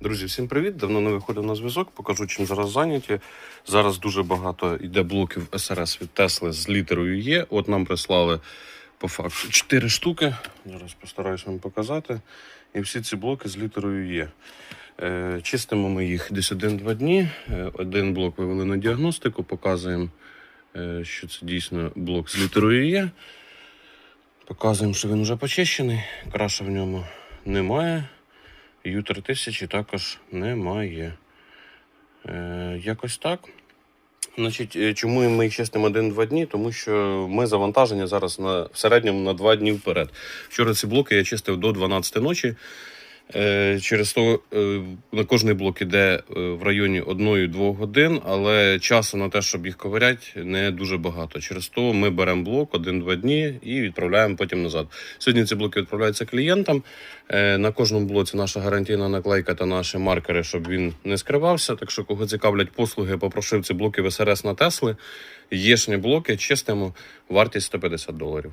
Друзі, всім привіт! Давно не виходив на зв'язок. Покажу, чим зараз зайняті. Зараз дуже багато йде блоків СРС від Тесли з літерою Є. От нам прислали по факту 4 штуки. Зараз постараюсь вам показати. І всі ці блоки з літерою Є. Е, Чистимо ми їх десь один-два дні. Е, Один блок вивели на діагностику, показуємо, е, що це дійсно блок з літерою Є. Показуємо, що він вже почищений. Краша в ньому немає. Ю-3000 також немає. Е, якось так. Значить, е, чому ми їх чистимо один-два дні? Тому що ми завантажені зараз на, в середньому на 2 дні вперед. Вчора ці блоки я чистив до 12 ночі. Е, через то е, на кожний блок іде е, в районі 1-2 годин, але часу на те, щоб їх ковиряти, не дуже багато. Через то ми беремо блок 1-2 дні і відправляємо потім назад. Сьогодні ці блоки відправляються клієнтам. На кожному блоці наша гарантійна наклейка та наші маркери, щоб він не скривався. Так що, кого цікавлять послуги, попросив ці блоки в СРС на Тесли. Єшні блоки чистимо, вартість 150 доларів.